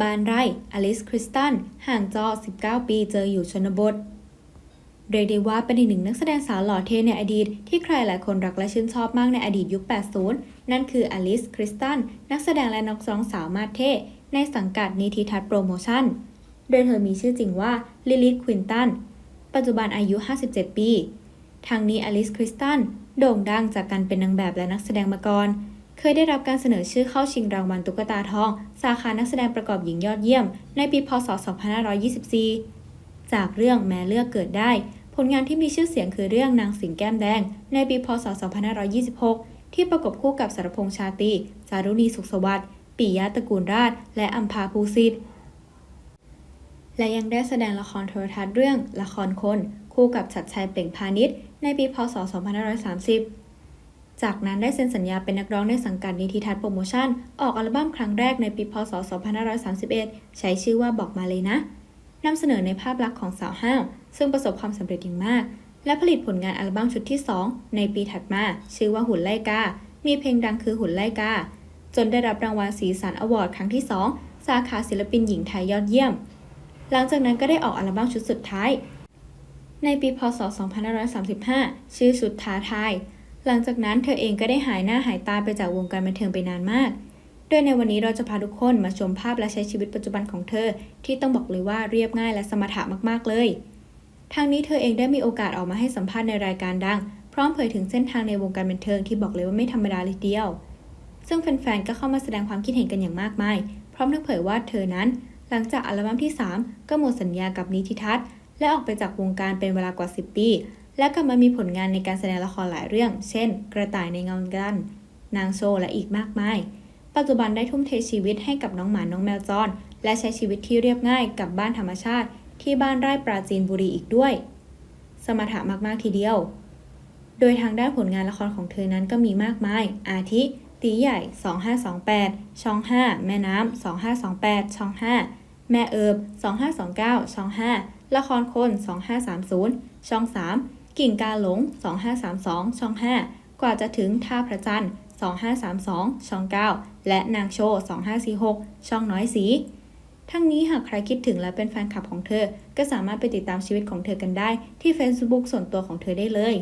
บานไรอลิสคริสตัน ห่างจอ 19 ปีเจออยู่ชนบท เรียกได้ว่าเป็นอีกหนึ่งนักแสดงสาวหล่อเท่ในอดีต ที่ใครหลายคนรักและชื่นชอบมากในอดีตยุค 80 นั่นคืออลิสคริสตัน นักแสดงและนักร้องสาวมาเท่ ในสังกัดนิติทัศน์โปรโมชั่น โดยเธอมีชื่อจริงว่าลิลิธควินตัน ปัจจุบันอายุ 57 ปี ทางนี้อลิสคริสตันโด่งดังจากการเป็นนางแบบและนักแสดงมาก่อน เคยได้รับการเสนอชื่อเข้าชิงรางวัลตุ๊กตาทอง สาขานักแสดงประกอบหญิงยอดเยี่ยม ในปีพศ 2524 จากเรื่องแม้เลือกเกิดได้ ผลงานที่มีชื่อเสียงคือเรื่องนางสิงแก้มแดง ในปีพศ 2526 ที่ประกบคู่กับสารพงษ์ชาตรีจารุณีสุขสวัสดิ์ปิยะตระกูลราช และอัมพาภูสิทธิ์และยังได้แสดงละครโทรทัศน์เรื่องละครคน คู่กับชัดชัยเปล่งพาณิชย์ในปีพศ 2530 จากนั้นได้เซ็นสัญญาเป็นนักร้องในสังกัดนิติทัศน์โปรโมชั่น ออกอัลบั้มครั้งแรกในปีพศ 2531 ใช้ชื่อว่าบอกมาเลยนะนำเสนอในภาพลักษณ์ของสาวห้าว ซึ่งประสบความสำเร็จอย่างมาก และผลิตผลงานอัลบั้มชุดที่ 2 ในปีถัดมา ชื่อว่าหุ่นไล่กา มีเพลงดังคือหุ่นไล่กา จนได้รับรางวัลสีสันอวอร์ดครั้งที่ 2 สาขาศิลปินหญิงไทยยอดเยี่ยม หลังจากนั้นก็ได้ออกอัลบั้มชุดสุดท้าย ในปีพศ 2535 ชื่อชุดท้าทาย หลังจากนั้นเธอเองก็ได้หายหน้าหายตาไปจากวงการบันเทิงไปนานมาก โดยในวันนี้เราจะพาทุกคนมาชมภาพและใช้ชีวิตปัจจุบันของเธอ ที่ต้องบอกเลยว่าเรียบง่ายและสมถะมากๆเลย ทางนี้เธอเองได้มีโอกาสออกมาให้สัมภาษณ์ในรายการดัง พร้อมเผยถึงเส้นทางในวงการบันเทิงที่บอกเลยว่าไม่ธรรมดาเลยเดียว ซึ่งแฟนๆ ก็เข้ามาแสดงความคิดเห็นกันอย่างมากมาย พร้อมทั้งเผยว่าเธอนั้น หลังจากอัลบั้มที่ 3 ก็หมดสัญญากับนิติทัศน์และออกไปจากวงการเป็นเวลากว่า 10 ปี และกลับมามีผลงานในการแสดงละครหลายเรื่อง เช่น กระต่ายในเงากัน นางโชว์และอีกมากมาย ปัจจุบันได้ทุ่มเทชีวิตให้กับน้องหมาน้องแมวจร และใช้ชีวิตที่เรียบง่ายกับบ้านธรรมชาติ ที่บ้านไร่ปราจีนบุรีอีกด้วย สมถะมากๆทีเดียว โดยทางด้านผลงานละครของเธอนั้นก็มีมากมาย อาทิ ตีใหญ่ 2528 ช่อง 5 แม่น้ำ2528 ช่อง 5 แม่เอิบ 2529 ช่อง 5 ละครคน 2530 ช่อง 3 กิ่งกาหลง 2532 ช่อง 5 กว่าจะถึงท่าพระจันทร์ 2532 ช่อง 9 และนางโช 2546 ช่องน้อยสี ทั้งนี้หากใครคิดถึงและเป็นแฟนคลับของเธอ ก็สามารถไปติดตามชีวิตของเธอกันได้ที่ Facebook ส่วนตัวของเธอได้เลย